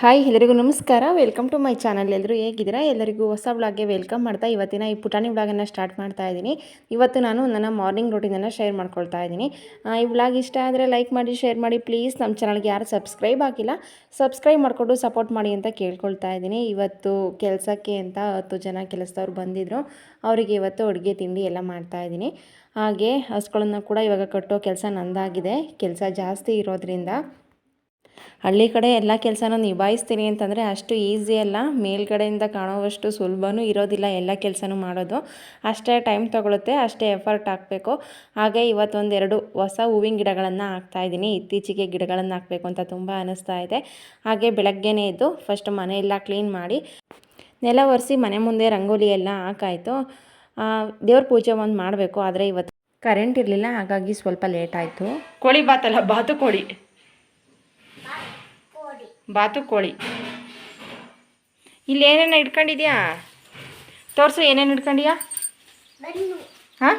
Hi ಎಲ್ಲರಿಗೂ ನಮಸ್ಕಾರ. Welcome to my channel ಎಲ್ಲರೂ ಹೇಗಿದ್ದೀರಾ? ಎಲ್ಲರಿಗೂ ಹೊಸ ಬ್ಲಾಗ್ಗೆ ವೆಲ್ಕಮ್ ಮಾಡ್ತಾ ಇವತ್ತಿನ ಈ ಪುಟಾಣಿ ಬ್ಲಾಗನ್ನು ಸ್ಟಾರ್ಟ್ ಮಾಡ್ತಾ ಇದ್ದೀನಿ. ಇವತ್ತು ನಾನು ನನ್ನ ಮಾರ್ನಿಂಗ್ ರೂಟೀನನ್ನು ಶೇರ್ ಮಾಡ್ಕೊಳ್ತಾ ಇದ್ದೀನಿ. ಈ ಬ್ಲಾಗ್ ಇಷ್ಟ ಆದರೆ ಲೈಕ್ ಮಾಡಿ ಶೇರ್ ಮಾಡಿ ಪ್ಲೀಸ್ ನಮ್ಮ ಚಾನಲ್ಗೆ ಯಾರು ಸಬ್ಸ್ಕ್ರೈಬ್ ಆಗಿಲ್ಲ ಸಬ್ಸ್ಕ್ರೈಬ್ ಮಾಡಿಕೊಂಡು ಸಪೋರ್ಟ್ ಮಾಡಿ ಅಂತ ಕೇಳ್ಕೊಳ್ತಾ ಇದ್ದೀನಿ. ಇವತ್ತು ಕೆಲಸಕ್ಕೆ ಅಂತ ಹತ್ತು ಜನ ಕೆಲಸದವ್ರು ಬಂದಿದ್ದರು ಅವರಿಗೆ ಇವತ್ತು ಅಡುಗೆ, ತಿಂಡಿ ಎಲ್ಲ ಮಾಡ್ತಾ ಇದ್ದೀನಿ. ಹಾಗೆ ಹಸುಗಳನ್ನು ಕೂಡ ಇವಾಗ ಕಟ್ಟೋ ಕೆಲಸ ನಂದಾಗಿದೆ. ಕೆಲಸ ಜಾಸ್ತಿ ಇರೋದ್ರಿಂದ ಹಳ್ಳಿ ಕಡೆ ಎಲ್ಲ ಕೆಲಸನೂ ನಿಭಾಯಿಸ್ತೀನಿ ಅಂತಂದರೆ ಅಷ್ಟು ಈಸಿ ಅಲ್ಲ. ಮೇಲ್ಗಡೆಯಿಂದ ಕಾಣುವಷ್ಟು ಸುಲಭನೂ ಇರೋದಿಲ್ಲ ಎಲ್ಲ ಕೆಲಸನೂ ಮಾಡೋದು. ಅಷ್ಟೇ ಟೈಮ್ ತೊಗೊಳುತ್ತೆ, ಅಷ್ಟೇ ಎಫರ್ಟ್ ಹಾಕಬೇಕು. ಹಾಗೆ ಇವತ್ತೊಂದೆರಡು ಹೊಸ ಹೂವಿನ ಗಿಡಗಳನ್ನು ಹಾಕ್ತಾ ಇದ್ದೀನಿ. ಇತ್ತೀಚೆಗೆ ಗಿಡಗಳನ್ನು ಹಾಕಬೇಕು ಅಂತ ತುಂಬ ಅನ್ನಿಸ್ತಾ ಇದೆ. ಹಾಗೆ ಬೆಳಗ್ಗೆನೇ ಇದ್ದು ಫಸ್ಟ್ ಮನೆಯೆಲ್ಲ ಕ್ಲೀನ್ ಮಾಡಿ, ನೆಲ ಒರೆಸಿ ಮನೆ ಮುಂದೆ ರಂಗೋಲಿ ಎಲ್ಲ ಹಾಕಾಯಿತು. ದೇವ್ರ ಪೂಜೆ ಒಂದು ಮಾಡಬೇಕು, ಆದರೆ ಇವತ್ತು ಕರೆಂಟ್ ಇರಲಿಲ್ಲ, ಹಾಗಾಗಿ ಸ್ವಲ್ಪ ಲೇಟ್ ಆಯಿತು. ಕೋಳಿ ಬಾತಲ್ಲ, ಬಾತು ಕೋಳಿ. ಬಾತು ಕೋಳಿ. ಇಲ್ಲಿ ಏನೇನು ಇಟ್ಕೊಂಡಿದ್ಯಾ? ತೋರಿಸು ಏನೇನು ಇಟ್ಕೊಂಡಿಯಾ? ಹಾಂ?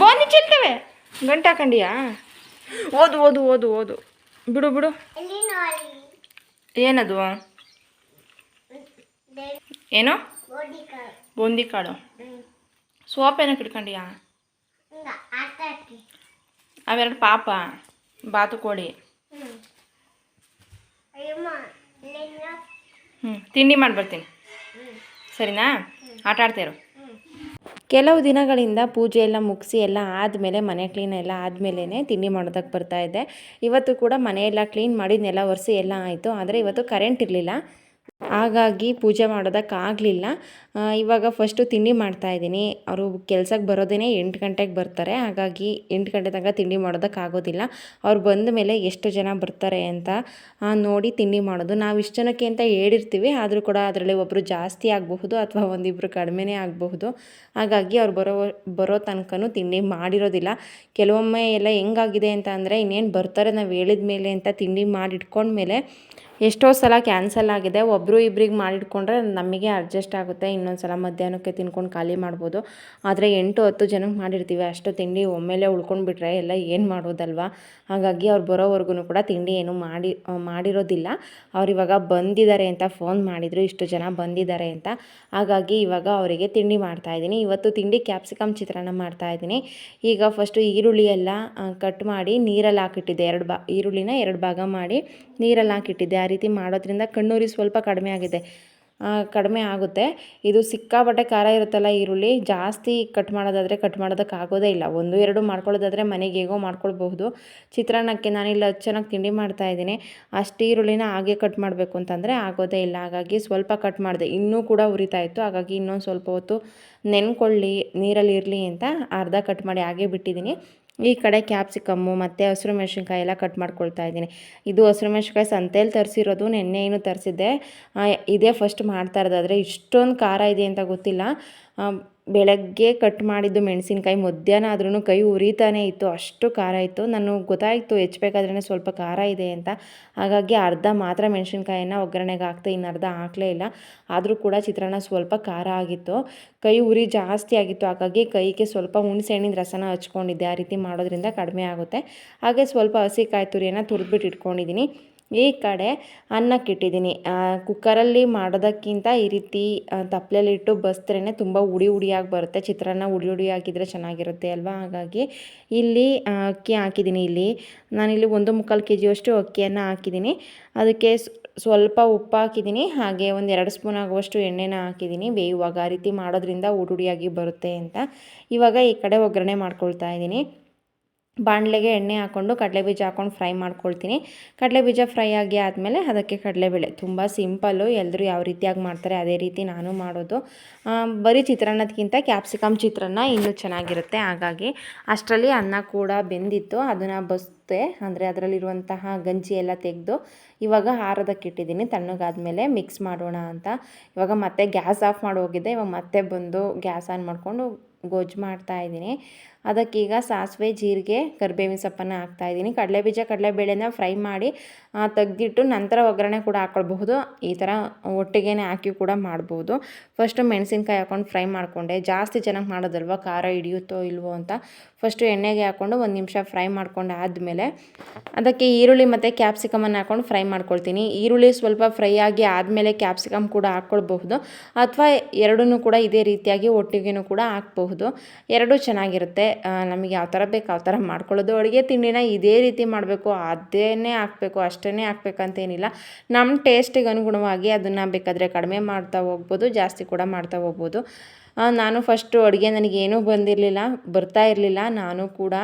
ಬೋನಿ ಚೆಲ್ತವೆ. ಗಂಟು ಹಾಕೊಂಡಿಯಾ? ಓದು ಓದು ಓದು ಓದು. ಬಿಡು ಬಿಡು. ಏನದು? ಏನು? ಬೂಂದಿ ಕಾಳು. ಸೋಪ್ ಏನಕ್ಕೆ ಇಟ್ಕೊಂಡಿಯಾ? ಅವೆರಡು ಪಾಪ. ಬಾತುಕೋಳಿ ಹ್ಞೂ ತಿಂಡಿ ಮಾಡಿಬರ್ತೀನಿ. ಸರಿನಾ? ಆಟ ಆಡ್ತೀರು ಕೆಲವು ದಿನಗಳಿಂದ ಪೂಜೆ ಎಲ್ಲ ಮುಗಿಸಿ ಎಲ್ಲ ಆದಮೇಲೆ ಮನೆ ಕ್ಲೀನ್ ಎಲ್ಲ ಆದಮೇಲೆ ತಿಂಡಿ ಮಾಡೋದಕ್ಕೆ ಬರ್ತಾಯಿದ್ದೆ ಇವತ್ತು ಕೂಡ ಮನೆಯೆಲ್ಲ ಕ್ಲೀನ್ ಮಾಡಿ ನೆಲ ಒರೆಸಿ ಎಲ್ಲ ಆಯಿತು. ಆದರೆ ಇವತ್ತು ಕರೆಂಟ್ ಇರಲಿಲ್ಲ. ಹಾಗಾಗಿ ಪೂಜೆ ಮಾಡೋದಕ್ಕಾಗಲಿಲ್ಲ ಇವಾಗ ಫಸ್ಟು ತಿಂಡಿ ಮಾಡ್ತಾಯಿದ್ದೀನಿ ಅವರು ಕೆಲ್ಸಕ್ಕೆ ಬರೋದೇ ಎಂಟು ಗಂಟೆಗೆ ಬರ್ತಾರೆ. ಹಾಗಾಗಿ ಎಂಟು ಗಂಟೆ ತನಕ ತಿಂಡಿ ಮಾಡೋದಕ್ಕಾಗೋದಿಲ್ಲ ಅವ್ರು ಬಂದ ಮೇಲೆ ಎಷ್ಟು ಜನ ಬರ್ತಾರೆ ಅಂತ ನೋಡಿ ತಿಂಡಿ ಮಾಡೋದು. ನಾವು ಇಷ್ಟು ಜನಕ್ಕೆ ಅಂತ ಹೇಳಿರ್ತೀವಿ. ಆದರೂ ಕೂಡ ಅದರಲ್ಲಿ ಒಬ್ಬರು ಜಾಸ್ತಿ ಆಗಬಹುದು ಅಥವಾ ಒಂದಿಬ್ಬರು ಕಡಿಮೆನೇ ಆಗಬಹುದು. ಹಾಗಾಗಿ ಅವ್ರು ಬರೋ ಬರೋ ತನಕನೂ ತಿಂಡಿ ಮಾಡಿರೋದಿಲ್ಲ. ಕೆಲವೊಮ್ಮೆ ಎಲ್ಲ ಹೆಂಗಾಗಿದೆ ಅಂತ ಅಂದರೆ, ಇನ್ನೇನು ಬರ್ತಾರೆ ನಾವು ಹೇಳಿದ ಮೇಲೆ ಅಂತ ತಿಂಡಿ ಮಾಡಿ ಇಟ್ಕೊಂಡ್ಮೇಲೆ ಎಷ್ಟೋ ಸಲ ಕ್ಯಾನ್ಸಲ್ ಆಗಿದೆ. ಒಬ್ಬರು ಇಬ್ರಿಗೆ ಮಾಡಿಟ್ಕೊಂಡ್ರೆ ನಮಗೆ ಅಡ್ಜಸ್ಟ್ ಆಗುತ್ತೆ. ಇನ್ನೊಂದು ಸಲ ಮಧ್ಯಾಹ್ನಕ್ಕೆ ತಿನ್ಕೊಂಡು ಖಾಲಿ ಮಾಡ್ಬೋದು. ಆದರೆ ಎಂಟು ಹತ್ತು ಜನಕ್ಕೆ ಮಾಡಿರ್ತೀವಿ. ಅಷ್ಟು ತಿಂಡಿ ಒಮ್ಮೆಲೆ ಉಳ್ಕೊಂಡ್ಬಿಟ್ರೆ ಎಲ್ಲ ಏನು ಮಾಡೋದಲ್ವಾ? ಹಾಗಾಗಿ ಅವ್ರು ಬರೋವರೆಗೂ ಕೂಡ ತಿಂಡಿ ಏನು ಮಾಡಿ, ಮಾಡಿರೋದಿಲ್ಲ. ಅವ್ರು ಇವಾಗ ಬಂದಿದ್ದಾರೆ ಅಂತ ಫೋನ್ ಮಾಡಿದರು. ಇಷ್ಟು ಜನ ಬಂದಿದ್ದಾರೆ ಅಂತ. ಹಾಗಾಗಿ ಇವಾಗ ಅವರಿಗೆ ತಿಂಡಿ ಮಾಡ್ತಾಯಿದ್ದೀನಿ ಇವತ್ತು ತಿಂಡಿ ಕ್ಯಾಪ್ಸಿಕಮ್ ಚಿತ್ರಾನ್ನ ಮಾಡ್ತಾಯಿದ್ದೀನಿ ಈಗ ಫಸ್ಟು ಈರುಳ್ಳಿ ಎಲ್ಲ ಕಟ್ ಮಾಡಿ ನೀರಲ್ಲಿ ಹಾಕಿಟ್ಟಿದ್ದೆ. ಎರಡು ಬಾ, ಈರುಳ್ಳಿನ ಎರಡು ಭಾಗ ಮಾಡಿ ನೀರಲ್ಲಿ ಹಾಕಿಟ್ಟಿದ್ದೆ. ರೀತಿ ಮಾಡೋದ್ರಿಂದ ಕಣ್ಣೂರಿ ಸ್ವಲ್ಪ ಕಡಿಮೆ ಆಗಿದೆ. ಕಡಿಮೆ ಆಗುತ್ತೆ. ಇದು ಸಿಕ್ಕಾಪಟ್ಟೆ ಖಾರ ಇರುತ್ತಲ್ಲ ಈರುಳ್ಳಿ, ಜಾಸ್ತಿ ಕಟ್ ಮಾಡೋದಾದರೆ ಕಟ್ ಮಾಡೋದಕ್ಕೆ ಆಗೋದೇ ಇಲ್ಲ. ಒಂದು, ಎರಡು ಮಾಡ್ಕೊಳ್ಳೋದಾದರೆ ಮನೆಗೆ ಹೇಗೋ ಮಾಡ್ಕೊಳ್ಬಹುದು. ಚಿತ್ರಾನ್ನಕ್ಕೆ ನಾನಿಲ್ಲಿ ಚೆನ್ನಾಗಿ ತಿಂಡಿ ಮಾಡ್ತಾ ಇದ್ದೀನಿ. ಅಷ್ಟು ಈರುಳ್ಳಿನ ಹಾಗೆ ಕಟ್ ಮಾಡಬೇಕು ಅಂತಂದರೆ ಆಗೋದೇ ಇಲ್ಲ. ಹಾಗಾಗಿ ಸ್ವಲ್ಪ ಕಟ್ ಮಾಡಿದೆ. ಇನ್ನೂ ಕೂಡ ಉರಿತಾ ಇತ್ತು. ಹಾಗಾಗಿ ಇನ್ನೊಂದು ಸ್ವಲ್ಪ ಹೊತ್ತು ನೆನ್ಕೊಳ್ಳಿ, ನೀರಲ್ಲಿ ಇರಲಿ ಅಂತ ಅರ್ಧ ಕಟ್ ಮಾಡಿ ಹಾಗೆ ಬಿಟ್ಟಿದ್ದೀನಿ. ಈ ಕಡೆ ಕ್ಯಾಪ್ಸಿಕಮ್ಮು ಮತ್ತು ಹಸಿರು ಮೆಣಸಿನ್ಕಾಯಿ ಎಲ್ಲ ಕಟ್ ಮಾಡ್ಕೊಳ್ತಾ ಇದ್ದೀನಿ. ಇದು ಹಸಿರು ಮೆಣಸಿನ್ಕಾಯಿ ಸಂತೆಯಲ್ಲಿ ತರಿಸಿರೋದು, ನೆನ್ನೆ ಏನು ತರಿಸಿದ್ದೆ. ಇದೇ ಫಸ್ಟ್ ಮಾಡ್ತಾ ಇರೋದಾದರೆ ಇಷ್ಟೊಂದು ಖಾರ ಇದೆ ಅಂತ ಗೊತ್ತಿಲ್ಲ. ಬೆಳಗ್ಗೆ ಕಟ್ ಮಾಡಿದ್ದು ಮೆಣಸಿನ್ಕಾಯಿ, ಮಧ್ಯಾಹ್ನ ಆದ್ರೂ ಕೈ ಉರಿತಾನೆ ಇತ್ತು, ಅಷ್ಟು ಖಾರ ಇತ್ತು. ನಾನು ಗೊತ್ತಾಯಿತು ಹೆಚ್ಚಬೇಕಾದ್ರೇ ಸ್ವಲ್ಪ ಖಾರ ಇದೆ ಅಂತ. ಹಾಗಾಗಿ ಅರ್ಧ ಮಾತ್ರ ಮೆಣಸಿನ್ಕಾಯಿನ ಒಗ್ಗರಣೆಗೆ ಹಾಕ್ತೆ, ಇನ್ನು ಅರ್ಧ ಹಾಕಲೇ ಇಲ್ಲ. ಆದರೂ ಕೂಡ ಚಿತ್ರಾನ್ನ ಸ್ವಲ್ಪ ಖಾರ ಆಗಿತ್ತು. ಕೈ ಉರಿ ಜಾಸ್ತಿ ಆಗಿತ್ತು, ಹಾಗಾಗಿ ಕೈಗೆ ಸ್ವಲ್ಪ ಹುಣಸೆಹಣ್ಣಿನ ರಸನ ಹಚ್ಕೊಂಡಿದ್ದೆ. ಆ ರೀತಿ ಮಾಡೋದ್ರಿಂದ ಕಡಿಮೆ ಆಗುತ್ತೆ. ಹಾಗೆ ಸ್ವಲ್ಪ ಹಸಿ ಕಾಯಿ ತುರಿಯನ್ನು ತುರಿದ್ಬಿಟ್ಟು ಇಟ್ಕೊಂಡಿದ್ದೀನಿ. ಈ ಕಡೆ ಅನ್ನಕ್ಕೆ ಇಟ್ಟಿದ್ದೀನಿ. ಕುಕ್ಕರಲ್ಲಿ ಮಾಡೋದಕ್ಕಿಂತ ಈ ರೀತಿ ತಪ್ಪಲೆಯಲ್ಲಿ ಇಟ್ಟು ಬಸ್ತ್ರೇ ತುಂಬ ಉಡಿ ಉಡಿಯಾಗಿ ಬರುತ್ತೆ. ಚಿತ್ರಾನ್ನ ಉಡಿ ಉಡಿ ಹಾಕಿದರೆ ಚೆನ್ನಾಗಿರುತ್ತೆ ಅಲ್ವಾ? ಹಾಗಾಗಿ ಇಲ್ಲಿ ಅಕ್ಕಿ ಹಾಕಿದ್ದೀನಿ ಇಲ್ಲಿ. ನಾನಿಲ್ಲಿ ಒಂದು ಮುಕ್ಕಾಲು ಕೆ ಜಿಯಷ್ಟು ಅಕ್ಕಿಯನ್ನು ಹಾಕಿದ್ದೀನಿ. ಅದಕ್ಕೆ ಸ್ವಲ್ಪ ಉಪ್ಪು ಹಾಕಿದ್ದೀನಿ. ಹಾಗೆ ಒಂದು ಎರಡು ಸ್ಪೂನ್ ಆಗುವಷ್ಟು ಎಣ್ಣೆನ ಹಾಕಿದ್ದೀನಿ. ಬೇಯುವಾಗ ಆ ರೀತಿ ಮಾಡೋದ್ರಿಂದ ಉಡುಡಿಯಾಗಿ ಬರುತ್ತೆ ಅಂತ ಇವಾಗ ಈ ಕಡೆ ಒಗ್ಗರಣೆ ಮಾಡ್ಕೊಳ್ತಾ ಇದ್ದೀನಿ. ಬಾಣಲೆಗೆ ಎಣ್ಣೆ ಹಾಕ್ಕೊಂಡು ಕಡಲೆಬೀಜ ಹಾಕ್ಕೊಂಡು ಫ್ರೈ ಮಾಡ್ಕೊಳ್ತೀನಿ. ಕಡಲೆಬೀಜ ಫ್ರೈ ಆಗಿ ಆದಮೇಲೆ ಅದಕ್ಕೆ ಕಡಲೆಬೇಳೆ. ತುಂಬ ಸಿಂಪಲ್ಲು. ಎಲ್ಲರೂ ಯಾವ ರೀತಿಯಾಗಿ ಮಾಡ್ತಾರೆ ಅದೇ ರೀತಿ ನಾನು ಮಾಡೋದು. ಬರೀ ಚಿತ್ರಾನ್ನದಕ್ಕಿಂತ ಕ್ಯಾಪ್ಸಿಕಮ್ ಚಿತ್ರಾನ್ನ ಇನ್ನೂ ಚೆನ್ನಾಗಿರುತ್ತೆ. ಹಾಗಾಗಿ ಅಷ್ಟರಲ್ಲಿ ಅನ್ನ ಕೂಡ ಬೆಂದಿತ್ತು. ಅದನ್ನು ಬಸ್ತೆ, ಅಂದರೆ ಅದರಲ್ಲಿರುವಂತಹ ಗಂಜಿ ಎಲ್ಲ ತೆಗೆದು ಇವಾಗ ಹಾರದಕ್ಕೆ ಇಟ್ಟಿದ್ದೀನಿ ತಣ್ಣಗಾದ್ಮೇಲೆ ಮಿಕ್ಸ್ ಮಾಡೋಣ ಅಂತ. ಇವಾಗ ಮತ್ತೆ ಗ್ಯಾಸ್ ಆಫ್ ಮಾಡಿ ಹೋಗಿದ್ದೆ. ಇವಾಗ ಮತ್ತೆ ಬಂದು ಗ್ಯಾಸ್ ಆನ್ ಮಾಡಿಕೊಂಡು ಗೊಜ್ಜು ಮಾಡ್ತಾ ಇದ್ದೀನಿ. ಅದಕ್ಕೀಗ ಸಾಸಿವೆ, ಜೀರಿಗೆ, ಕರಿಬೇವಿನ ಸೊಪ್ಪನ್ನು ಹಾಕ್ತಾಯಿದ್ದೀನಿ ಕಡಲೆಬೀಜ ಕಡಲೆಬೇಳೆನ ಫ್ರೈ ಮಾಡಿ ತೆಗೆದಿಟ್ಟು ನಂತರ ಒಗ್ಗರಣೆ ಕೂಡ ಹಾಕ್ಕೊಳ್ಬಹುದು ಈ ಥರ ಒಟ್ಟಿಗೆ ಹಾಕಿ ಕೂಡ ಮಾಡ್ಬೋದು. ಫಸ್ಟು ಮೆಣಸಿನ್ಕಾಯಿ ಹಾಕ್ಕೊಂಡು ಫ್ರೈ ಮಾಡಿಕೊಂಡೆ. ಜಾಸ್ತಿ ಚೆನ್ನಾಗಿ ಮಾಡೋದಲ್ವ? ಖಾರ ಹಿಡಿಯುತ್ತೋ ಇಲ್ವೋ ಅಂತ. ಫಸ್ಟು ಎಣ್ಣೆಗೆ ಹಾಕ್ಕೊಂಡು ಒಂದು ನಿಮಿಷ ಫ್ರೈ ಮಾಡ್ಕೊಂಡು ಆದಮೇಲೆ, ಅದಕ್ಕೆ ಈರುಳ್ಳಿ ಮತ್ತು ಕ್ಯಾಪ್ಸಿಕಮನ್ನು ಹಾಕ್ಕೊಂಡು ಫ್ರೈ ಮಾಡ್ಕೊಳ್ತೀನಿ. ಈರುಳ್ಳಿ ಸ್ವಲ್ಪ ಫ್ರೈ ಆಗಿ ಆದಮೇಲೆ ಕ್ಯಾಪ್ಸಿಕಮ್ ಕೂಡ ಹಾಕ್ಕೊಳ್ಬಹುದು ಅಥವಾ ಎರಡೂ ಕೂಡ ಇದೇ ರೀತಿಯಾಗಿ ಒಟ್ಟಿಗೆನೂ ಕೂಡ ಹಾಕ್ಬಹುದು. ಎರಡೂ ಚೆನ್ನಾಗಿರುತ್ತೆ. ನಮಗೆ ಯಾವ ಥರ ಬೇಕು ಆ ಥರ ಮಾಡ್ಕೊಳ್ಳೋದು. ಅಡುಗೆ ತಿಂಡಿನ ಇದೇ ರೀತಿ ಮಾಡಬೇಕು. ಅದೇ ಹಾಕಬೇಕು ಅಷ್ಟೇ ಹಾಕ್ಬೇಕಂತೇನಿಲ್ಲ. ನಮ್ಮ ಟೇಸ್ಟಿಗೆ ಅನುಗುಣವಾಗಿ ಅದನ್ನು ಬೇಕಾದರೆ ಕಡಿಮೆ ಮಾಡ್ತಾ ಹೋಗ್ಬೋದು, ಜಾಸ್ತಿ ಕೂಡ ಮಾಡ್ತಾ ಹೋಗ್ಬೋದು. ನಾನು ಫಸ್ಟು ಅಡುಗೆ ನನಗೇನೂ ಬಂದಿರಲಿಲ್ಲ, ಬರ್ತಾ ಇರಲಿಲ್ಲ. ನಾನು ಕೂಡ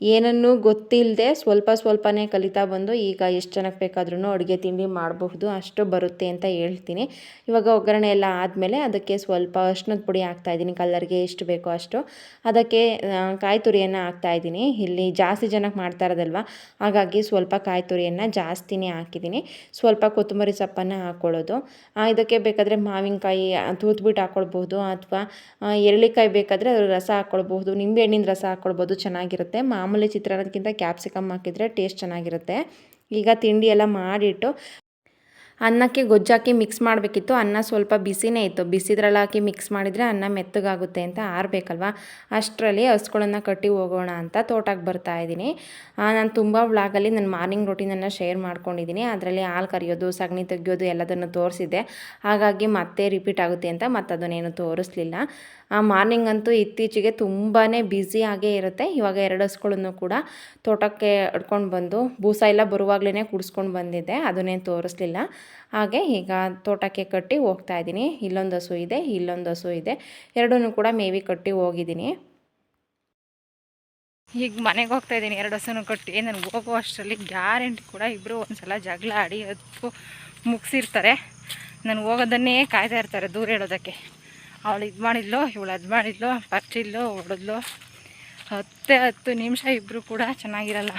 ಏನನ್ನೂ ಗೊತ್ತಿಲ್ಲದೆ ಸ್ವಲ್ಪ ಸ್ವಲ್ಪನೇ ಕಲಿತಾ ಬಂದು ಈಗ ಎಷ್ಟು ಜನಕ್ಕೆ ಬೇಕಾದ್ರೂ ಅಡುಗೆ ತಿಂಡಿ ಮಾಡಬಹುದು, ಅಷ್ಟು ಬರುತ್ತೆ ಅಂತ ಹೇಳ್ತೀನಿ. ಇವಾಗ ಒಗ್ಗರಣೆ ಎಲ್ಲ ಆದಮೇಲೆ ಅದಕ್ಕೆ ಸ್ವಲ್ಪ ಅರ್ಶಿನದ ಪುಡಿ ಹಾಕ್ತಾಯಿದ್ದೀನಿ ಕಲ್ಲರ್ಗೆ ಎಷ್ಟು ಬೇಕೋ ಅಷ್ಟು. ಅದಕ್ಕೆ ಕಾಯಿ ತುರಿಯನ್ನು ಹಾಕ್ತಾಯಿದ್ದೀನಿ ಇಲ್ಲಿ ಜಾಸ್ತಿ ಜನಕ್ಕೆ ಮಾಡ್ತಾ ಇರೋದಲ್ವ? ಹಾಗಾಗಿ ಸ್ವಲ್ಪ ಕಾಯಿ ತುರಿಯನ್ನು ಜಾಸ್ತಿನೇ ಹಾಕಿದ್ದೀನಿ. ಸ್ವಲ್ಪ ಕೊತ್ತಂಬರಿ ಸೊಪ್ಪನ್ನು ಹಾಕ್ಕೊಳ್ಳೋದು ಇದಕ್ಕೆ ಬೇಕಾದರೆ ಮಾವಿನಕಾಯಿ ತೂತ್ಬಿಟ್ಟು ಹಾಕ್ಕೊಳ್ಬೋದು ಅಥವಾ ಎರಳಿಕಾಯಿ ಬೇಕಾದರೆ ಅದರ ರಸ ಹಾಕ್ಕೊಳ್ಬಹುದು ನಿಂಬೆಹಣ್ಣಿನ ರಸ ಹಾಕ್ಕೊಳ್ಬೋದು ಚೆನ್ನಾಗಿರುತ್ತೆ. ಮಾ ಮಾಮೂಲಿ ಚಿತ್ರಾನ್ನಕ್ಕಿಂತ ಕ್ಯಾಪ್ಸಿಕಮ್ ಹಾಕಿದರೆ ಟೇಸ್ಟ್ ಚೆನ್ನಾಗಿರುತ್ತೆ. ಈಗ ತಿಂಡಿ ಎಲ್ಲ ಮಾಡಿಟ್ಟು ಅನ್ನಕ್ಕೆ ಗೊಜ್ಜಾಕಿ ಮಿಕ್ಸ್ ಮಾಡಬೇಕಿತ್ತು. ಅನ್ನ ಸ್ವಲ್ಪ ಬಿಸಿನೇ ಇತ್ತು. ಬಿಸಿದ್ರಲ್ಲಿ ಹಾಕಿ ಮಿಕ್ಸ್ ಮಾಡಿದರೆ ಅನ್ನ ಮೆತ್ತಗಾಗುತ್ತೆ ಅಂತ ಆರಬೇಕಲ್ವ? ಅಷ್ಟರಲ್ಲಿ ಹಸುಗಳನ್ನು ಕಟ್ಟಿ ಹೋಗೋಣ ಅಂತ ತೋಟಕ್ಕೆ ಬರ್ತಾ ಇದ್ದೀನಿ. ನಾನು ತುಂಬ ವ್ಲಾಗಲ್ಲಿ ನನ್ನ ಮಾರ್ನಿಂಗ್ ರೊಟೀನನ್ನು ಶೇರ್ ಮಾಡ್ಕೊಂಡಿದ್ದೀನಿ. ಅದರಲ್ಲಿ ಹಾಲು ಕರಿಯೋದು, ಸಗಣಿ ತೆಗಿಯೋದು ಎಲ್ಲದನ್ನು ತೋರಿಸಿದ್ದೆ. ಹಾಗಾಗಿ ಮತ್ತೆ ರಿಪೀಟ್ ಆಗುತ್ತೆ ಅಂತ ಮತ್ತದನ್ನೇನು ತೋರಿಸ್ಲಿಲ್ಲ. ಮಾರ್ನಿಂಗ್ ಅಂತೂ ಇತ್ತೀಚೆಗೆ ತುಂಬಾ ಆಗೇ ಇರುತ್ತೆ. ಇವಾಗ ಎರಡು ಹಸುಗಳನ್ನು ಕೂಡ ತೋಟಕ್ಕೆ ಅಡ್ಕೊಂಡು ಬಂದು ಬೂಸ ಎಲ್ಲ ಬರುವಾಗಲೇ ಕುಡಿಸ್ಕೊಂಡು ಬಂದಿದ್ದೆ ಅದನ್ನೇನು ತೋರಿಸ್ಲಿಲ್ಲ. ಹಾಗೆ ಈಗ ತೋಟಕ್ಕೆ ಕಟ್ಟಿ ಹೋಗ್ತಾ ಇದ್ದೀನಿ. ಇಲ್ಲೊಂದು ಹಸು ಇದೆ, ಇಲ್ಲೊಂದು ಹಸು ಇದೆ. ಎರಡೂ ಕೂಡ ಮೇವಿ ಕಟ್ಟಿ ಹೋಗಿದ್ದೀನಿ. ಈಗ ಮನೆಗೆ ಹೋಗ್ತಾ ಇದ್ದೀನಿ. ಎರಡು ಹಸುನು ಕಟ್ಟಿ. ನನಗೆ ಹೋಗೋ ಅಷ್ಟರಲ್ಲಿ ಗ್ಯಾರಂಟಿ ಕೂಡ ಇಬ್ಬರು ಒಂದ್ಸಲ ಜಗಳ ಆಡಿ ಅದು ಮುಗಿಸಿರ್ತಾರೆ. ನಾನು ಹೋಗೋದನ್ನೇ ಕಾಯ್ತಾ ಇರ್ತಾರೆ ದೂರ ಹೇಳೋದಕ್ಕೆ ಅವಳು ಇದು ಮಾಡಿದ್ಲು, ಇವಳು ಅದು ಮಾಡಿದ್ಲು, ಬರ್ತಿದ್ಲು ಹೊಡೆದ್ಲು ಹತ್ತೇ ಹತ್ತು ನಿಮಿಷ ಇಬ್ಬರು ಕೂಡ ಚೆನ್ನಾಗಿರಲ್ಲ.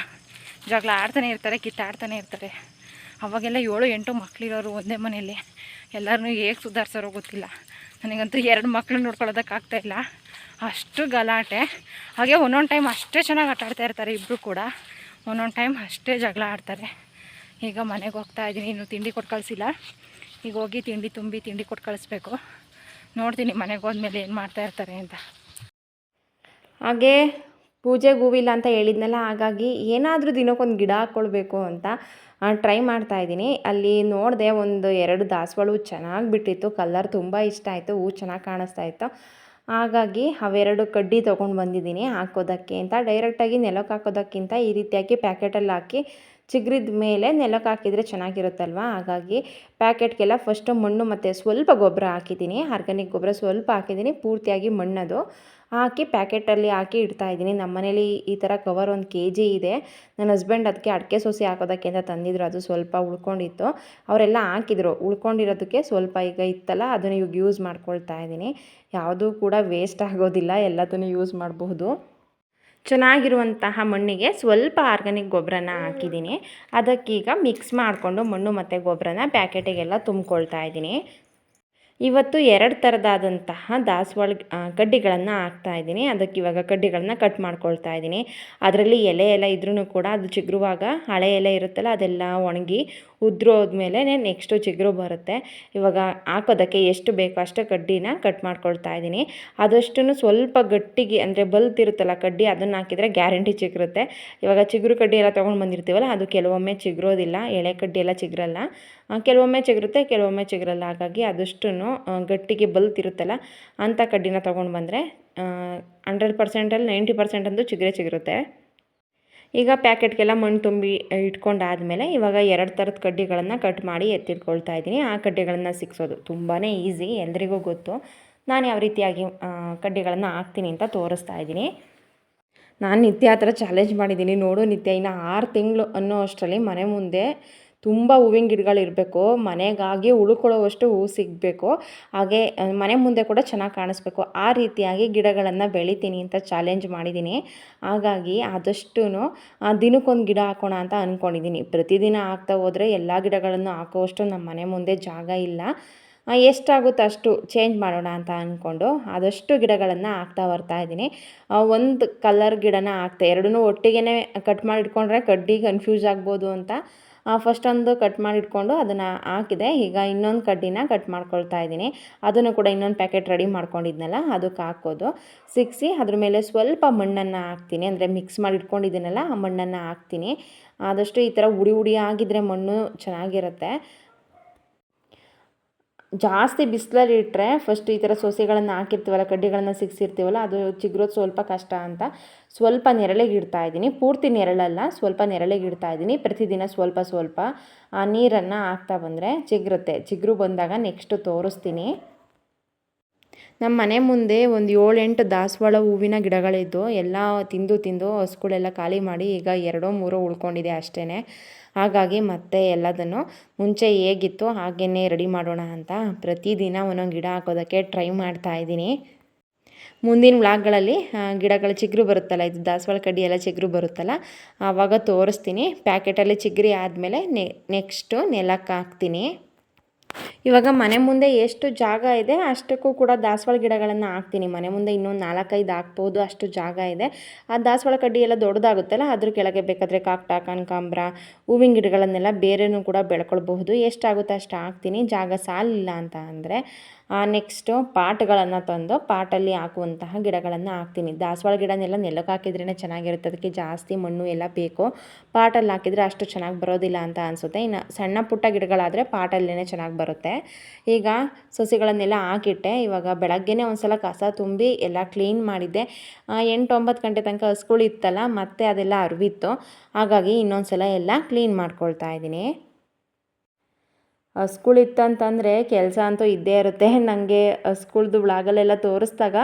ಜಗಳ ಆಡ್ತಾನೆ ಇರ್ತಾರೆ, ಕಿತ್ತಾಡ್ತಾನೆ ಇರ್ತಾರೆ. ಅವಾಗೆಲ್ಲ ಏಳು, ಎಂಟು ಮಕ್ಕಳಿರೋರು ಒಂದೇ ಮನೆಯಲ್ಲಿ. ಎಲ್ಲರನ್ನೂ ಹೇಗೆ ಸುಧಾರಿಸೋರೋ ಗೊತ್ತಿಲ್ಲ. ನನಗಂತೂ ಎರಡು ಮಕ್ಕಳು ನೋಡ್ಕೊಳ್ಳೋದಕ್ಕಾಗ್ತಾಯಿಲ್ಲ ಅಷ್ಟು ಗಲಾಟೆ. ಹಾಗೆ ಒಂದೊಂದು ಟೈಮ್ ಅಷ್ಟೇ ಚೆನ್ನಾಗಿ ಆಟ ಆಡ್ತಾ ಇರ್ತಾರೆ ಇಬ್ಬರು ಕೂಡ. ಒಂದೊಂದು ಟೈಮ್ ಅಷ್ಟೇ ಜಗಳ ಆಡ್ತಾರೆ. ಈಗ ಮನೆಗೆ ಹೋಗ್ತಾ ಇದ್ದೀನಿ, ಇನ್ನು ತಿಂಡಿ ಕೊಟ್ಟು ಕಳಿಸಿಲ್ಲ. ಈಗ ಹೋಗಿ ತಿಂಡಿ ತುಂಬಿ ತಿಂಡಿ ಕೊಟ್ಟು ಕಳಿಸ್ಬೇಕು. ನೋಡ್ತೀನಿ ಮನೆಗೆ ಹೋದ್ಮೇಲೆ ಏನು ಮಾಡ್ತಾ ಇರ್ತಾರೆ ಅಂತ. ಹಾಗೆ ಪೂಜೆಗೆ ಹೂವಿಲ್ಲ ಅಂತ ಹೇಳಿದ್ನಲ್ಲ, ಹಾಗಾಗಿ ಏನಾದರೂ ದಿನಕ್ಕೊಂದು ಗಿಡ ಹಾಕ್ಕೊಳ್ಬೇಕು ಅಂತ ಟ್ರೈ ಮಾಡ್ತಾ ಇದ್ದೀನಿ. ಅಲ್ಲಿ ನೋಡಿದೆ ಒಂದು ಎರಡು ದಾಸವಾಳ ಚೆನ್ನಾಗಿ ಬಿಟ್ಟಿತ್ತು ಕಲರ್ ತುಂಬ ಇಷ್ಟ ಆಯಿತು, ಹೂ ಚೆನ್ನಾಗಿ ಕಾಣಿಸ್ತಾ ಇತ್ತು. ಹಾಗಾಗಿ ಅವೆರಡು ಕಡ್ಡಿ ತೊಗೊಂಡು ಬಂದಿದ್ದೀನಿ ಹಾಕೋದಕ್ಕೆ ಅಂತ. ಡೈರೆಕ್ಟಾಗಿ ನೆಲಕ್ಕೆ ಹಾಕೋದಕ್ಕಿಂತ ಈ ರೀತಿಯಾಗಿ ಪ್ಯಾಕೆಟಲ್ಲಿ ಹಾಕಿ ಚಿಗ್ರಿದ ಮೇಲೆ ನೆಲಕ್ಕೆ ಹಾಕಿದರೆ ಚೆನ್ನಾಗಿರುತ್ತಲ್ವ? ಹಾಗಾಗಿ ಪ್ಯಾಕೆಟ್ಗೆಲ್ಲ ಫಸ್ಟು ಮಣ್ಣು ಮತ್ತು ಸ್ವಲ್ಪ ಗೊಬ್ಬರ ಹಾಕಿದ್ದೀನಿ. ಆರ್ಗ್ಯಾನಿಕ್ ಗೊಬ್ಬರ ಸ್ವಲ್ಪ ಹಾಕಿದ್ದೀನಿ. ಪೂರ್ತಿಯಾಗಿ ಮಣ್ಣದು. ಹಾಕಿ ಪ್ಯಾಕೆಟಲ್ಲಿ ಹಾಕಿ ಇಡ್ತಾ ಇದ್ದೀನಿ. ನಮ್ಮ ಮನೇಲಿ ಈ ಥರ ಕವರ್ ಒಂದು ಕೆ ಜಿ ಇದೆ. ನನ್ನ ಹಸ್ಬೆಂಡ್ ಅದಕ್ಕೆ ಅಡಿಕೆ ಸೋಸಿ ಹಾಕೋದಕ್ಕೆ ಅಂತ ತಂದಿದ್ರು. ಅದು ಸ್ವಲ್ಪ ಉಳ್ಕೊಂಡಿತ್ತು. ಅವರೆಲ್ಲ ಹಾಕಿದ್ರು. ಉಳ್ಕೊಂಡಿರೋದಕ್ಕೆ ಸ್ವಲ್ಪ ಈಗ ಇತ್ತಲ್ಲ, ಅದನ್ನು ಇವಾಗ ಯೂಸ್ ಮಾಡ್ಕೊಳ್ತಾ ಇದ್ದೀನಿ. ಯಾವುದೂ ಕೂಡ ವೇಸ್ಟ್ ಆಗೋದಿಲ್ಲ. ಎಲ್ಲದನ್ನು ಯೂಸ್ ಮಾಡಬಹುದು. ಚೆನ್ನಾಗಿರುವಂತಹ ಮಣ್ಣಿಗೆ ಸ್ವಲ್ಪ ಆರ್ಗ್ಯಾನಿಕ್ ಗೊಬ್ಬರನ ಹಾಕಿದ್ದೀನಿ. ಅದಕ್ಕೀಗ ಮಿಕ್ಸ್ ಮಾಡಿಕೊಂಡು ಮಣ್ಣು ಮತ್ತು ಗೊಬ್ಬರನ ಪ್ಯಾಕೆಟಿಗೆಲ್ಲ ತುಂಬ್ಕೊಳ್ತಾ ಇದ್ದೀನಿ. ಇವತ್ತು ಎರಡು ಥರದಾದಂತಹ ದಾಸವಾಳ ಕಡ್ಡಿಗಳನ್ನು ಹಾಕ್ತಾ ಇದ್ದೀನಿ. ಅದಕ್ಕೆ ಇವಾಗ ಕಡ್ಡಿಗಳನ್ನ ಕಟ್ ಮಾಡ್ಕೊಳ್ತಾ ಇದ್ದೀನಿ. ಅದರಲ್ಲಿ ಎಲೆ ಎಲ್ಲ ಇದ್ರೂ ಕೂಡ ಅದು ಚಿಗುರುವಾಗ ಹಳೆ ಎಲೆ ಇರುತ್ತಲ್ಲ ಅದೆಲ್ಲ ಒಣಗಿ ಉದ್ರೋದ್ಮೇಲೆ ನೆಕ್ಸ್ಟು ಚಿಗುರು ಬರುತ್ತೆ. ಇವಾಗ ಹಾಕೋದಕ್ಕೆ ಎಷ್ಟು ಬೇಕೋ ಅಷ್ಟು ಕಡ್ಡಿನ ಕಟ್ ಮಾಡ್ಕೊಳ್ತಾ ಇದ್ದೀನಿ. ಅದಷ್ಟು ಸ್ವಲ್ಪ ಗಟ್ಟಿಗೆ, ಅಂದರೆ ಬಲ್ತಿರುತ್ತಲ್ಲ ಕಡ್ಡಿ, ಅದನ್ನು ಹಾಕಿದರೆ ಗ್ಯಾರಂಟಿ ಚಿಗುರುತ್ತೆ. ಇವಾಗ ಚಿಗುರು ಕಡ್ಡಿ ಎಲ್ಲ ತೊಗೊಂಡು ಬಂದಿರ್ತೀವಲ್ಲ, ಅದು ಕೆಲವೊಮ್ಮೆ ಚಿಗುರೋದಿಲ್ಲ, ಎಳೆ ಕಡ್ಡಿ ಎಲ್ಲ ಚಿಗುರಲ್ಲ. ಕೆಲವೊಮ್ಮೆ ಚಿಗುರುತ್ತೆ, ಕೆಲವೊಮ್ಮೆ ಚಿಗುರಲ್ಲ. ಹಾಗಾಗಿ ಅದಷ್ಟು ಗಟ್ಟಿಗೆ ಬಲ್ತಿರುತ್ತಲ್ಲ ಅಂಥ ಕಡ್ಡಿನ ತೊಗೊಂಡು ಬಂದರೆ ಹಂಡ್ರೆಡ್ ಪರ್ಸೆಂಟಲ್ಲಿ ನೈಂಟಿ ಪರ್ಸೆಂಟ್ ಅಂತೂ ಚಿಗುರೇ ಚಿಗುರುತ್ತೆ. ಈಗ ಪ್ಯಾಕೆಟ್ಗೆಲ್ಲ ಮಣ್ಣು ತುಂಬಿ ಇಟ್ಕೊಂಡಾದ್ಮೇಲೆ ಇವಾಗ ಎರಡು ಥರದ ಕಡ್ಡಿಗಳನ್ನು ಕಟ್ ಮಾಡಿ ಎತ್ತಿಟ್ಕೊಳ್ತಾ ಇದ್ದೀನಿ. ಆ ಕಡ್ಡಿಗಳನ್ನು ಸಿಕ್ಸೋದು ತುಂಬಾ ಈಸಿ, ಎಲ್ರಿಗೂ ಗೊತ್ತು. ನಾನು ಯಾವ ರೀತಿಯಾಗಿ ಕಡ್ಡಿಗಳನ್ನು ಹಾಕ್ತೀನಿ ಅಂತ ತೋರಿಸ್ತಾ ಇದ್ದೀನಿ. ನಾನು ನಿತ್ಯ ಆ ಥರ ಚಾಲೆಂಜ್ ಮಾಡಿದ್ದೀನಿ. ನೋಡು ನಿತ್ಯ ಇನ್ನು ಆರು ತಿಂಗಳು ಅನ್ನೋ ಅಷ್ಟರಲ್ಲಿ ಮನೆ ಮುಂದೆ ತುಂಬ ಹೂವಿನ ಗಿಡಗಳಿರಬೇಕು ಮನೆಗಾಗಿ ಉಳ್ಕೊಳ್ಳೋವಷ್ಟು ಹೂವು ಸಿಗಬೇಕು, ಹಾಗೆ ಮನೆ ಮುಂದೆ ಕೂಡ ಚೆನ್ನಾಗಿ ಕಾಣಿಸ್ಬೇಕು. ಆ ರೀತಿಯಾಗಿ ಗಿಡಗಳನ್ನು ಬೆಳಿತೀನಿ ಅಂತ ಚಾಲೆಂಜ್ ಮಾಡಿದ್ದೀನಿ. ಹಾಗಾಗಿ ಆದಷ್ಟು ದಿನಕ್ಕೊಂದು ಗಿಡ ಹಾಕೋಣ ಅಂತ ಅಂದ್ಕೊಂಡಿದ್ದೀನಿ ಪ್ರತಿದಿನ ಹಾಕ್ತಾ ಹೋದರೆ ಎಲ್ಲ ಗಿಡಗಳನ್ನು ಹಾಕೋವಷ್ಟು ನಮ್ಮ ಮನೆ ಮುಂದೆ ಜಾಗ ಇಲ್ಲ. ಎಷ್ಟಾಗುತ್ತೆ ಅಷ್ಟು ಚೇಂಜ್ ಮಾಡೋಣ ಅಂತ ಅಂದ್ಕೊಂಡು ಆದಷ್ಟು ಗಿಡಗಳನ್ನು ಹಾಕ್ತಾ ಬರ್ತಾ ಇದ್ದೀನಿ. ಒಂದು ಕಲರ್ ಗಿಡನ ಹಾಕ್ತೆ, ಎರಡನ್ನೂ ಒಟ್ಟಿಗೆ ಕಟ್ ಮಾಡಿಟ್ಕೊಂಡ್ರೆ ಕಡ್ಡಿ ಕನ್ಫ್ಯೂಸ್ ಆಗ್ಬೋದು ಅಂತ ಫಸ್ಟ್ ಒಂದು ಕಟ್ ಮಾಡಿಟ್ಕೊಂಡು ಅದನ್ನು ಹಾಕಿದೆ. ಈಗ ಇನ್ನೊಂದು ಕಡ್ಡಿನ ಕಟ್ ಮಾಡ್ಕೊಳ್ತಾ ಇದ್ದೀನಿ. ಅದನ್ನು ಕೂಡ ಇನ್ನೊಂದು ಪ್ಯಾಕೆಟ್ ರೆಡಿ ಮಾಡ್ಕೊಂಡಿದ್ನಲ್ಲ, ಅದಕ್ಕೆ ಹಾಕೋದು. ಸಿಕ್ಸಿ, ಅದ್ರ ಮೇಲೆ ಸ್ವಲ್ಪ ಮಣ್ಣನ್ನು ಹಾಕ್ತೀನಿ. ಅಂದರೆ ಮಿಕ್ಸ್ ಮಾಡಿ ಇಟ್ಕೊಂಡಿದ್ದೀನಲ್ಲ ಆ ಮಣ್ಣನ್ನು ಹಾಕ್ತೀನಿ. ಆದಷ್ಟು ಈ ಥರ ಉಡಿ ಉಡಿ ಆಗಿದ್ರೆ ಮಣ್ಣು ಚೆನ್ನಾಗಿರುತ್ತೆ. ಜಾಸ್ತಿ ಬಿಸಿಲಲ್ಲಿ ಇಟ್ಟರೆ ಫಸ್ಟ್ ಈ ಥರ ಸೊಸೆಗಳನ್ನು ಹಾಕಿರ್ತೀವಲ್ಲ, ಕಡ್ಡಿಗಳನ್ನು ಸಿಗ್ಸಿರ್ತೀವಲ್ಲ, ಅದು ಚಿಗ್ರೋದು ಸ್ವಲ್ಪ ಕಷ್ಟ ಅಂತ. ಸ್ವಲ್ಪ ನೆರಳಿಗೆ ಇಡ್ತಾ ಇದ್ದೀನಿ. ಪೂರ್ತಿ ನೆರಳಲ್ಲ, ಸ್ವಲ್ಪ ನೆರಳಿಗೆ ಇಡ್ತಾ ಇದ್ದೀನಿ. ಪ್ರತಿದಿನ ಸ್ವಲ್ಪ ಸ್ವಲ್ಪ, ಆ ನೀರನ್ನು ಹಾಕ್ತಾ ಬಂದರೆ ಚಿಗ್ರುತ್ತೆ. ಚಿಗುರು ಬಂದಾಗ ನೆಕ್ಸ್ಟು ತೋರಿಸ್ತೀನಿ. ನಮ್ಮ ಮನೆ ಮುಂದೆ ಒಂದು ಏಳೆಂಟು ದಾಸವಾಳ ಹೂವಿನ ಗಿಡಗಳಿದ್ದು, ಎಲ್ಲ ತಿಂದು ತಿಂದು ಹಸುಗಳೆಲ್ಲ ಖಾಲಿ ಮಾಡಿ ಈಗ ಎರಡೋ ಮೂರೋ ಉಳ್ಕೊಂಡಿದೆ ಅಷ್ಟೇ ಹಾಗಾಗಿ ಮತ್ತೆ ಎಲ್ಲದನ್ನು ಮುಂಚೆ ಹೇಗಿತ್ತು ಹಾಗೇ ರೆಡಿ ಮಾಡೋಣ ಅಂತ ಪ್ರತಿದಿನ ಒಂದೊಂದು ಗಿಡ ಹಾಕೋದಕ್ಕೆ ಟ್ರೈ ಮಾಡ್ತಾ ಇದ್ದೀನಿ. ಮುಂದಿನ ವ್ಲಾಗ್ಗಳಲ್ಲಿ ಗಿಡಗಳು ಚಿಗುರು ಬರುತ್ತಲ್ಲ, ಇದು ದಾಸವಾಳ ಕಡ್ಡಿ ಎಲ್ಲ ಚಿಗುರು ಬರುತ್ತಲ್ಲ, ಆವಾಗ ತೋರಿಸ್ತೀನಿ. ಪ್ಯಾಕೆಟಲ್ಲಿ ಚಿಗುರಿ ಆದಮೇಲೆ ನೆಕ್ಸ್ಟು ನೆಲಕ್ಕೆ ಹಾಕ್ತೀನಿ. ಇವಾಗ ಮನೆ ಮುಂದೆ ಎಷ್ಟು ಜಾಗ ಇದೆ, ಅಷ್ಟಕ್ಕೂ ಕೂಡ ದಾಸವಾಳ ಗಿಡಗಳನ್ನು ಹಾಕ್ತೀನಿ. ಮನೆ ಮುಂದೆ ಇನ್ನೊಂದು ನಾಲ್ಕೈದು ಹಾಕ್ಬೋದು, ಅಷ್ಟು ಜಾಗ ಇದೆ. ಆ ದಾಸವಾಳ ಕಡ್ಡಿ ಎಲ್ಲ ದೊಡ್ಡದಾಗುತ್ತಲ್ಲ, ಅದ್ರ ಕೆಳಗೆ ಬೇಕಾದರೆ ಕಾಕ್ಟ ಕನಕಾಂಬ್ರ, ಹೂವಿನ ಗಿಡಗಳನ್ನೆಲ್ಲ ಬೇರೆನೂ ಕೂಡ ಬೆಳ್ಕೊಳ್ಬಹುದು. ಎಷ್ಟಾಗುತ್ತೆ ಅಷ್ಟು ಹಾಕ್ತೀನಿ. ಜಾಗ ಸಾಲಿಲ್ಲ ಅಂತ ಅಂದರೆ ನೆಕ್ಸ್ಟು ಪಾಟ್ಗಳನ್ನು ತಂದು ಪಾಟಲ್ಲಿ ಹಾಕುವಂತಹ ಗಿಡಗಳನ್ನು ಹಾಕ್ತೀನಿ. ದಾಸವಾಳ ಗಿಡನೆಲ್ಲ ನೆಲಕ್ಕೆ ಹಾಕಿದ್ರೇ ಚೆನ್ನಾಗಿರುತ್ತೆ. ಅದಕ್ಕೆ ಜಾಸ್ತಿ ಮಣ್ಣು ಎಲ್ಲ ಬೇಕು. ಪಾಟಲ್ಲಿ ಹಾಕಿದರೆ ಅಷ್ಟು ಚೆನ್ನಾಗಿ ಬರೋದಿಲ್ಲ ಅಂತ ಅನಿಸುತ್ತೆ. ಇನ್ನು ಸಣ್ಣ ಪುಟ್ಟ ಗಿಡಗಳಾದರೆ ಪಾಟಲ್ಲೇ ಚೆನ್ನಾಗಿ ಬರುತ್ತೆ. ಈಗ ಸಸಿಗಳನ್ನೆಲ್ಲ ಹಾಕಿಟ್ಟೆ. ಇವಾಗ ಬೆಳಗ್ಗೆನೇ ಒಂದು ಸಲ ಕಸ ತುಂಬಿ ಎಲ್ಲ ಕ್ಲೀನ್ ಮಾಡಿದ್ದೆ. ಎಂಟು ಒಂಬತ್ತು ಗಂಟೆ ತನಕ ಹಸ್ಗಳು ಇತ್ತಲ್ಲ ಮತ್ತೆ ಅದೆಲ್ಲ ಅರಿವಿತ್ತು ಹಾಗಾಗಿ ಇನ್ನೊಂದು ಸಲ ಎಲ್ಲ ಕ್ಲೀನ್ ಮಾಡ್ಕೊಳ್ತಾ ಇದ್ದೀನಿ. ಹಸ್ಗಳಿತ್ತಂತಂದರೆ ಕೆಲಸ ಅಂತೂ ಇದ್ದೇ ಇರುತ್ತೆ. ನನಗೆ ಸ್ಕೂಲ್ದು ಬ್ಲಾಗಲ್ಲೆಲ್ಲ ತೋರಿಸ್ದಾಗ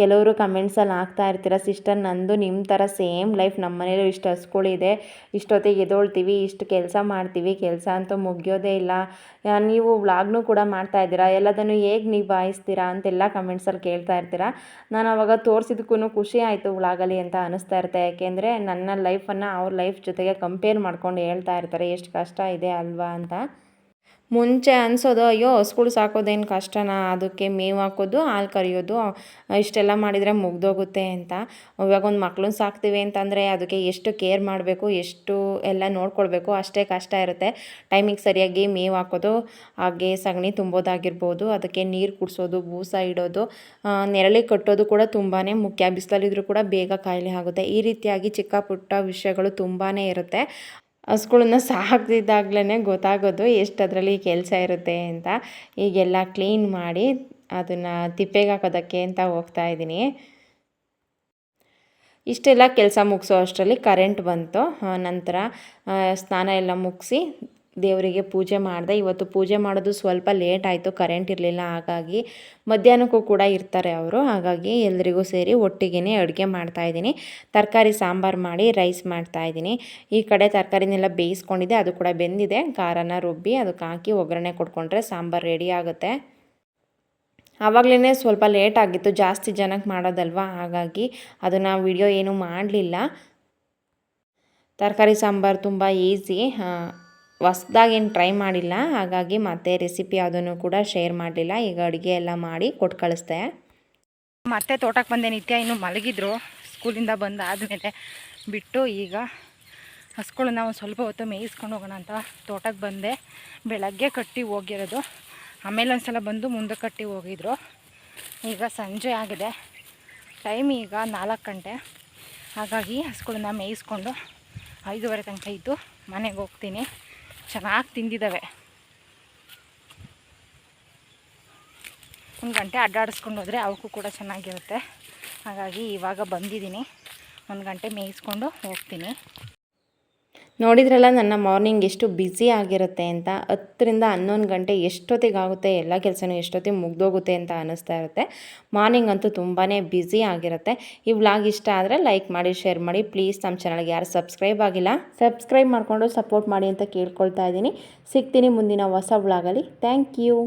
ಕೆಲವರು ಕಮೆಂಟ್ಸಲ್ಲಿ ಹಾಕ್ತಾ ಇರ್ತೀರ, ಸಿಸ್ಟರ್, ನಂದು ನಿಮ್ಮ ಥರ ಸೇಮ್ ಲೈಫ್ ನಮ್ಮ ಮನೇಲೂ ಇಷ್ಟು ಹಸ್ಗಳಿದೆ ಇಷ್ಟೊತ್ತಿಗೆ ಎದ್ದೊಳ್ತೀವಿ, ಇಷ್ಟು ಕೆಲಸ ಮಾಡ್ತೀವಿ, ಕೆಲಸ ಅಂತೂ ಮುಗಿಯೋದೇ ಇಲ್ಲ. ನೀವು ವ್ಲಾಗ್ನೂ ಕೂಡ ಮಾಡ್ತಾ ಇದ್ದೀರಾ? ಎಲ್ಲದನ್ನು ಹೇಗೆ ನಿಭಾಯಿಸ್ತೀರಾ? ಅಂತೆಲ್ಲ ಕಮೆಂಟ್ಸಲ್ಲಿ ಕೇಳ್ತಾ ಇರ್ತೀರ. ನಾನು ಅವಾಗ ತೋರಿಸಿದಕ್ಕೂ ಖುಷಿ ಆಯಿತು ವ್ಲಾಗಲ್ಲಿ ಅಂತ ಅನ್ನಿಸ್ತಾ ಇರುತ್ತೆ. ಯಾಕೆಂದರೆ ನನ್ನ ಲೈಫನ್ನು ಅವ್ರ ಲೈಫ್ ಜೊತೆಗೆ ಕಂಪೇರ್ ಮಾಡ್ಕೊಂಡು ಹೇಳ್ತಾ ಇರ್ತಾರೆ, ಎಷ್ಟು ಕಷ್ಟ ಇದೆ ಅಲ್ವಾ? ಅಂತ. ಮುಂಚೆ ಅನ್ಸೋದು, ಅಯ್ಯೋ ಹಸುಗಳು ಸಾಕೋದೇನು ಕಷ್ಟನಾ? ಅದಕ್ಕೆ ಮೇವು ಹಾಕೋದು, ಹಾಲು ಕರೆಯೋದು, ಇಷ್ಟೆಲ್ಲ ಮಾಡಿದರೆ ಮುಗ್ದೋಗುತ್ತೆ ಅಂತ. ಇವಾಗ ಒಂದು ಮಕ್ಳನ್ನ ಸಾಕ್ತೀವಿ ಅಂತಂದರೆ ಅದಕ್ಕೆ ಎಷ್ಟು ಕೇರ್ ಮಾಡಬೇಕು, ಎಷ್ಟು ಎಲ್ಲ ನೋಡ್ಕೊಳ್ಬೇಕು, ಅಷ್ಟೇ ಕಷ್ಟ ಇರುತ್ತೆ. ಟೈಮಿಗೆ ಸರಿಯಾಗಿ ಮೇವು ಹಾಕೋದು, ಹಾಗೆ ಸಗಣಿ ತುಂಬೋದಾಗಿರ್ಬೋದು, ಅದಕ್ಕೆ ನೀರು ಕುಡಿಸೋದು, ಬೂಸ ಇಡೋದು ನೆರಳಿ ಕಟ್ಟೋದು ಕೂಡ ತುಂಬಾ ಮುಖ್ಯ. ಬಿಸಿಲಲ್ಲಿದ್ದರೂ ಕೂಡ ಬೇಗ ಕಾಯಿಲೆ ಆಗುತ್ತೆ. ಈ ರೀತಿಯಾಗಿ ಚಿಕ್ಕ ಪುಟ್ಟ ವಿಷಯಗಳು ತುಂಬಾ ಇರುತ್ತೆ. ಹಸ್ಗಳನ್ನ ಸಾಕ್ದಿದ್ದಾಗಲೇ ಗೊತ್ತಾಗೋದು ಎಷ್ಟು ಅದರಲ್ಲಿ ಕೆಲಸ ಇರುತ್ತೆ ಅಂತ. ಈಗೆಲ್ಲ ಕ್ಲೀನ್ ಮಾಡಿ ಅದನ್ನು ತಿಪ್ಪೆಗೆ ಹಾಕೋದಕ್ಕೆ ಅಂತ ಹೋಗ್ತಾ ಇದ್ದೀನಿ. ಇಷ್ಟೆಲ್ಲ ಕೆಲಸ ಮುಗಿಸೋ ಅಷ್ಟರಲ್ಲಿ ಕರೆಂಟ್ ಬಂತು. ನಂತರ ಸ್ನಾನ ಎಲ್ಲ ಮುಗಿಸಿ ದೇವರಿಗೆ ಪೂಜೆ ಮಾಡಿದೆ. ಇವತ್ತು ಪೂಜೆ ಮಾಡೋದು ಸ್ವಲ್ಪ ಲೇಟ್ ಆಯಿತು ಕರೆಂಟ್ ಇರಲಿಲ್ಲ, ಹಾಗಾಗಿ ಮಧ್ಯಾಹ್ನಕ್ಕೂ ಕೂಡ ಇರ್ತಾರೆ ಅವರು. ಹಾಗಾಗಿ ಎಲ್ಲರಿಗೂ ಸೇರಿ ಒಟ್ಟಿಗೆ ಅಡುಗೆ ಮಾಡ್ತಾಯಿದ್ದೀನಿ ತರಕಾರಿ ಸಾಂಬಾರು ಮಾಡಿ ರೈಸ್ ಮಾಡ್ತಾಯಿದ್ದೀನಿ ಈ ಕಡೆ ತರಕಾರಿನೆಲ್ಲ ಬೇಯಿಸ್ಕೊಂಡಿದೆ ಅದು ಕೂಡ ಬೆಂದಿದೆ. ಖಾರನ ರುಬ್ಬಿ ಅದಕ್ಕೆ ಹಾಕಿ ಒಗ್ಗರಣೆ ಕೊಟ್ಕೊಂಡ್ರೆ ಸಾಂಬಾರು ರೆಡಿ ಆಗುತ್ತೆ. ಆವಾಗಲೇ ಸ್ವಲ್ಪ ಲೇಟ್ ಆಗಿತ್ತು, ಜಾಸ್ತಿ ಜನಕ್ಕೆ ಮಾಡೋದಲ್ವ? ಹಾಗಾಗಿ ಅದನ್ನು ವಿಡಿಯೋ ಏನೂ ಮಾಡಲಿಲ್ಲ. ತರಕಾರಿ ಸಾಂಬಾರು ತುಂಬ ಈಸಿ ಹೊಸ್ದಾಗೇನು ಟ್ರೈ ಮಾಡಿಲ್ಲ, ಹಾಗಾಗಿ ಮತ್ತೆ ರೆಸಿಪಿ ಯಾವುದನ್ನು ಕೂಡ ಶೇರ್ ಮಾಡಲಿಲ್ಲ. ಈಗ ಅಡುಗೆ ಎಲ್ಲ ಮಾಡಿ ಕೊಟ್ಟು ಕಳಿಸ್ದೆ. ಮತ್ತೆ ತೋಟಕ್ಕೆ ಬಂದೆ ನಿತ್ಯ, ಇನ್ನು ಮಲಗಿದ್ರು, ಸ್ಕೂಲಿಂದ ಬಂದು ಆದಮೇಲೆ. ಬಿಟ್ಟು ಈಗ ಹಸ್ಗಳನ್ನ ಒಂದು ಸ್ವಲ್ಪ ಹೊತ್ತು ಮೇಯಿಸ್ಕೊಂಡು ಹೋಗೋಣ ಅಂತ ತೋಟಕ್ಕೆ ಬಂದೆ. ಬೆಳಗ್ಗೆ ಕಟ್ಟಿ ಹೋಗಿರೋದು. ಆಮೇಲೆ ಒಂದು ಸಲ ಬಂದು ಮುಂದೆ ಕಟ್ಟಿ ಹೋಗಿದ್ರು. ಈಗ ಸಂಜೆ ಆಗಿದೆ. ಟೈಮ್ ಈಗ ನಾಲ್ಕು ಗಂಟೆ. ಹಾಗಾಗಿ ಹಸ್ಗಳನ್ನ ಮೇಯಿಸ್ಕೊಂಡು ಐದುವರೆ ತನಕ ಇದ್ದು ಮನೆಗೆ ಹೋಗ್ತೀನಿ. ಚೆನ್ನಾಗಿ ತಿಂದಿದ್ದಾವೆ ಒಂದು ಗಂಟೆ ಅಡ್ಡಾಡಿಸ್ಕೊಂಡು ಹೋದರೆ ಅವಕ್ಕೂ ಕೂಡ ಚೆನ್ನಾಗಿರುತ್ತೆ. ಹಾಗಾಗಿ ಇವಾಗ ಬಂದಿದ್ದೀನಿ. ಒಂದು ಗಂಟೆ ಮೇಯಿಸ್ಕೊಂಡು ಹೋಗ್ತೀನಿ. ನೋಡಿದ್ರಲ್ಲ, ನನ್ನ ಮಾರ್ನಿಂಗ್ ಎಷ್ಟು ಬ್ಯುಸಿ ಆಗಿರುತ್ತೆ ಅಂತ. ಹತ್ತರಿಂದ ಹನ್ನೊಂದು ಗಂಟೆ ಎಷ್ಟೊತ್ತಿಗಾಗುತ್ತೆ, ಎಲ್ಲ ಕೆಲಸನೂ ಎಷ್ಟೊತ್ತಿಗೆ ಮುಗ್ದೋಗುತ್ತೆ ಅಂತ ಅನ್ನಿಸ್ತಾ ಇರುತ್ತೆ. ಮಾರ್ನಿಂಗ್ ಅಂತೂ ತುಂಬಾ ಬ್ಯುಸಿ ಆಗಿರುತ್ತೆ. ಈ ವ್ಲಾಗ್ ಇಷ್ಟ ಆದರೆ ಲೈಕ್ ಮಾಡಿ, ಶೇರ್ ಮಾಡಿ. ಪ್ಲೀಸ್ ನಮ್ಮ ಚಾನಲ್ಗೆ ಯಾರು ಸಬ್ಸ್ಕ್ರೈಬ್ ಆಗಿಲ್ಲ, ಸಬ್ಸ್ಕ್ರೈಬ್ ಮಾಡಿಕೊಂಡು ಸಪೋರ್ಟ್ ಮಾಡಿ ಅಂತ ಕೇಳ್ಕೊಳ್ತಾ ಇದ್ದೀನಿ. ಸಿಗ್ತೀನಿ ಮುಂದಿನ ಹೊಸ ವ್ಲಾಗಲ್ಲಿ. Thank you.